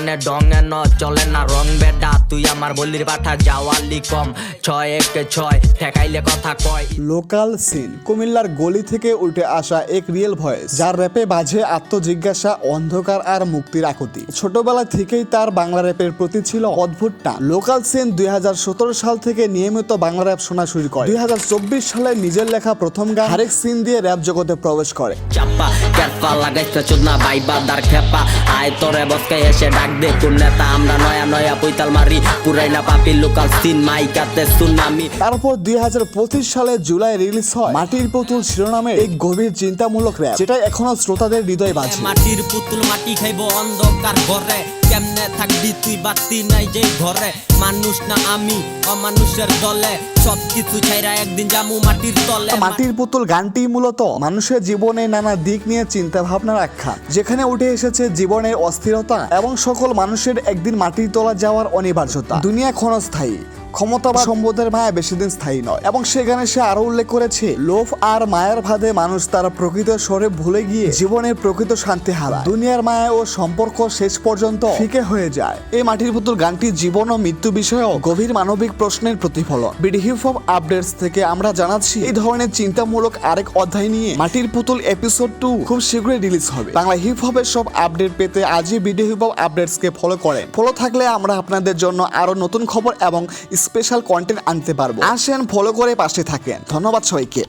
এখানে ডঙে ন চলে না রং বেডা তুই আমার বলির পাঠা যাওয়ালি কম ছয় একে ছয় ঠেকাইলে কথা কয়। লোকাল সিন কুমিল্লার গলি থেকে উঠে আসা এক রিয়েল ভয়েস যার র্যাপে বাজে আত্মজিজ্ঞাসা অন্ধকার আর মুক্তির আকুতি। ছোটবেলা থেকেই তার বাংলা র্যাপের প্রতি ছিল অদ্ভুত টান। লোকাল সিন দুই হাজার সতেরো সাল থেকে নিয়মিত বাংলা র্যাপ শোনা শুরু করে। দুই হাজার চব্বিশ সালে নিজের লেখা প্রথম গান হারেক সিন দিয়ে র্যাপ জগতে প্রবেশ করে। চাপা ক্যাপা লাগাইছে চুদনা বাইবা দার খেপা আয় তোরে বসকাই এসে ডাক দে কোন নেতা আমরা নয়া নয়া পৈতাল মারি। পুরাই না পাপি লোকাল সিন মাইকাতে সুনামি। তারপর দুই হাজার পঁচিশ সালে জুলাই রিলিজ হয়। মাটির পুতুল শিরোনামে এই গভীর চিন্তামূলক র্যাপ যেটা এখনও শ্রোতাদের হৃদয় বাজে মাটির পুতুল মাটি খাইব অন্ধকার ঘরে। কেমনে থাকবি তুই? বাতি নাই যে ঘরে। মানুষ না আমি, অমানুষের দলে। ছাইরা একদিন জামু মাটির তলে। মাটির পুতুল গানটি মূলত মানুষের জীবনে নানা দিক নিয়ে চিন্তা ভাবনা রাখা যেখানে উঠে এসেছে জীবনের অস্থিরতা এবং সকল মানুষের একদিন মাটির তলা যাওয়ার অনিবার্যতা। দুনিয়া ক্ষণস্থায়ী। ক্ষমতা বা সম্পদের মায়া বেশি দিন স্থায়ী নয়। এবং সেখানে সে আরও উল্লেখ করেছে, লোভ আর মায়ের ভাদে মানুষ তার প্রকৃত স্বরে ভুলে গিয়ে জীবনের প্রকৃত শান্তি হারায়। দুনিয়ার মায়া ও সম্পর্ক শেষ পর্যন্ত ফিকে হয়ে যায়। এই মাটির পুতুল গানটি জীবন ও মৃত্যু বিষয়েও গভীর মানবিক প্রশ্নের প্রতিফলন। বিডি হিপ হপ আপডেটস থেকে আমরা জানাচ্ছি, এই ধরনের চিন্তামূলক আরেক অধ্যায় নিয়ে মাটির পুতুল এপিসোড টু খুব শীঘ্রই রিলিজ হবে। বাংলা হিপ হপের সব আপডেট পেতে আজই বিডি হিপ হপ আপডেটস কে ফলো করেন। ফলো থাকলে আমরা আপনাদের জন্য আরও নতুন খবর এবং স্পেশাল কন্টেন্ট আনতে পারব। আসেন ফলো করে পাশে থাকেন। ধন্যবাদ সবাইকে।